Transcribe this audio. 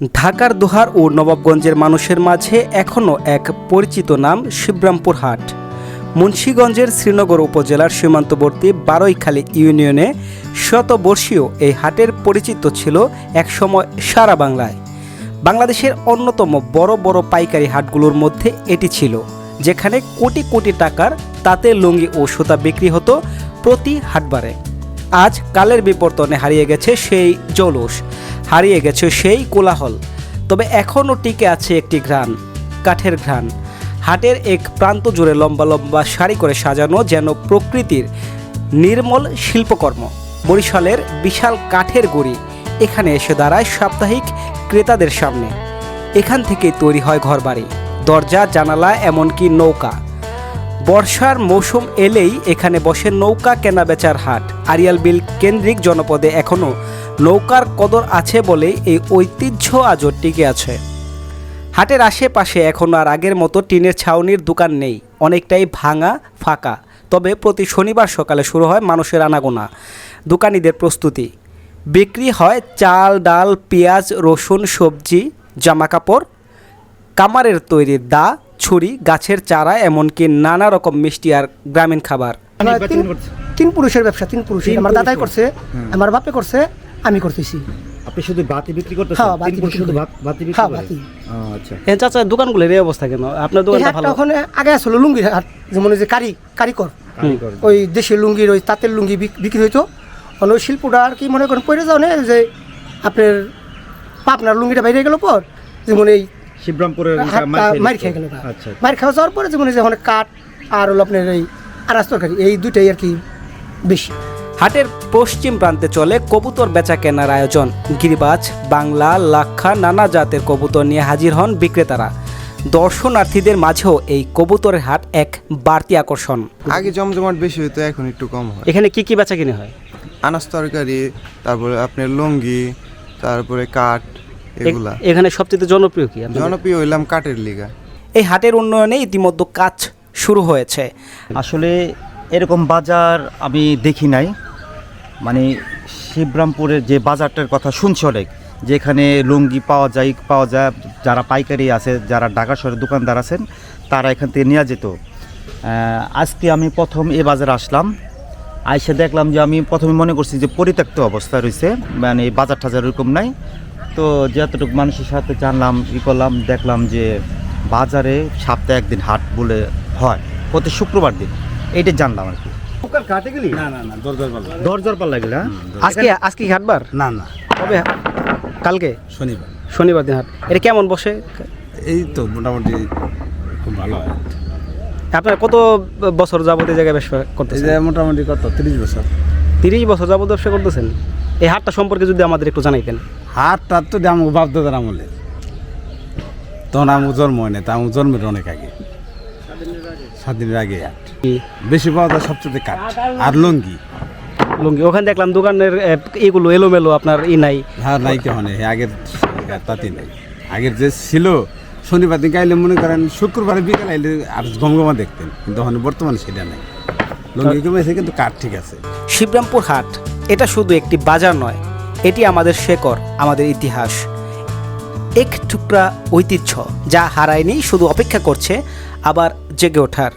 ঢাকার দোহার ও নবাবগঞ্জের মানুষের মাঝে এখনও এক পরিচিত নাম শিবরামপুর হাট। মুন্সীগঞ্জের শ্রীনগর উপজেলার সীমান্তবর্তী বারৈখালী ইউনিয়নে শতবর্ষীয় এই হাটের পরিচিত ছিল একসময় সারা বাংলায়। বাংলাদেশের অন্যতম বড় বড় পাইকারি হাটগুলোর মধ্যে এটি ছিল, যেখানে কোটি কোটি টাকার তাঁতের লুঙ্গি ও সুতা বিক্রি হতো প্রতি হাটবারে। আজ কালের বিবর্তনে হারিয়ে গেছে সেই জৌলুস। হারিয়ে গেছে সেই কোলাহল। তবে এখনও টিকে আছে একটি ঘ্রাণ, কাঠের ঘ্রাণ। হাটের এক প্রান্ত জুড়ে লম্বা লম্বা শাড়ি করে সাজানো যেন প্রকৃতির নির্মল শিল্পকর্ম। বরিশালের বিশাল কাঠের গুড়ি এখানে এসে দাঁড়ায় সাপ্তাহিক ক্রেতাদের সামনে। এখান থেকেই তৈরি হয় ঘরবাড়ি, দরজা, জানালা, এমনকি নৌকা। বর্ষার মৌসুম এলেই এখানে বসে নৌকা কেনাবেচার হাট। আরিয়াল বিল কেন্দ্রিক জনপদে এখনও নৌকার কদর আছে বলেই এই ঐতিহ্য আজও টিকে আছে। হাটের আশেপাশে এখন আর আগের মতো টিনের ছাউনির দোকান নেই অনেকটাই ভাঙা ফাঁকা। তবে প্রতি শনিবার সকালে শুরু হয় মানুষের আনাগোনা দোকানিদের প্রস্তুতি। বিক্রি হয় চাল ডাল পেঁয়াজ রসুন সবজি জামাকাপড় কামারের তৈরি দা ছুরি গাছের চারা এমনকি নানা রকম মিষ্টি আর গ্রামীণ খাবার। তিন পুরুষের ব্যবসা তিন পুরুষের। আমার দাদাই করছে আমার বাপে করছে আমি করতেছি। আপনি শুধু বাতি বিক্রি করতেছেন? হ্যাঁ, বাতি বিক্রি শুধু ভাত- বাতি বিক্রি হ্যাঁ, বাতি। আচ্ছা। এ চাচা দোকানগুলোর এই অবস্থা কেন? আপনার এই দোকানটা ভালো? ওখানে আগে আসলো লুঙ্গির হাট যেমন ওই যে কারি কারিকর। ওই দেশি লুঙ্গির ওই তাঁতের লুঙ্গি বিক- বিক্রি হইতো। অন্য ওই শিল্পটা আর কি মনে করেন পড়ে যাও না যে আপনার পাপনার লুঙ্গিটা বাইরে গেল পর যেমন এই শিবরামপুরের মার খেয়ে গেল। আচ্ছা। মার খাওয়া যাওয়ার পরে যেমন যে ওখানে কাঠ আর হলো আপনার এই আনাজ তরকারি এই দুটাই আর কি বেশি। হাটের পশ্চিম প্রান্তে চলে কবুতর বেচা কেনার আয়োজন। গিরিবাজ বাংলা লাক্ষা নানা জাতের কবুতর নিয়ে হাজির হন বিক্রেতারা। দর্শনার্থীদের মাঝেও এই কবুতরের হাট এক বাড়তি আকর্ষণ। আগে জমজমাট বেশি হতো এখন একটু কম হয়। এখানে কি কি বেচা কিনে হয়? আনাজ তরকারি তারপরে আপনার লুঙ্গি তারপরে কাঠ এগুলা। এখানে সবচেয়ে জনপ্রিয় কি জনপ্রিয় হইলাম কাঠের লিগা। এই হাটের উন্নয়নে ইতিমধ্যে কাজ শুরু হয়েছে। আসলে এরকম বাজার আমি দেখি নাই। মানে শিবরামপুরের যে বাজারটার কথা শুনছি অনেক, যেখানে লুঙ্গি পাওয়া যায় পাওয়া যায়, যারা পাইকারি আছে, যারা ঢাকা শহরের দোকানদার আছেন, তারা এখান থেকে নেওয়া যেত। আজকে আমি প্রথম এ বাজারে আসলাম। আইসে দেখলাম যে আমি প্রথমে মনে করছি যে পরিত্যক্ত অবস্থা রয়েছে মানে বাজার টাজার এরকম নাই। তো যতটুকু মানুষের সাথে জানলাম, ই করলাম, দেখলাম যে বাজারে সপ্তাহে একদিন হাট বলে হয়, প্রতি শুক্রবার দিন। এইটা জানলাম আর কি। কাটে গেলি? না না না দরজার পাল্লা। দরজার পাল্লা গেলে আজকে আজকে হাটবার? না না। কবে কালকে? শনিবার। শনিবার দিন হাট। এটা কেমন বসে? এই তো মোটামুটি খুব ভালো হয়। আপনার কত বছর যাবত এই জায়গায় ব্যবসা করতেছেন? মোটামুটি কত? তিরিশ বছর। তিরিশ বছর যাবত ব্যবসা করতেছেন? এই হাটটা সম্পর্কে যদি আমাদের একটু জানাইতেন। হাটটা তো দাম বাপ দাদার আমলে। তখন আমি জন্ম হয় না তা আমি জন্মের অনেক আগে। স্বাধীনের আগে। হাট কি বেশি পাওয়া যায় সবচেয়ে কাঠ। আর লুঙ্গি। লুঙ্গি ওখানে দেখলাম দোকানের এগুলো এলোমেলো আপনার ই নাই। হ্যাঁ নাই কেমন আগের তাতে নাই। আগের যে ছিল শনিবার দিন গাইলে মনে করেন শুক্রবারে বিকাল আইলে আর গমগমা দেখতেন কিন্তু এখন বর্তমানে সেটা নাই। লুঙ্গি কমেছে কিন্তু কাঠ ঠিক আছে। শিবরামপুর হাট এটা শুধু একটি বাজার নয় এটি আমাদের শেকড় আমাদের ইতিহাস। এক টুকরা ঐতিহ্য যা হারায়নি শুধু অপেক্ষা করছে আবার জেগে ওঠার।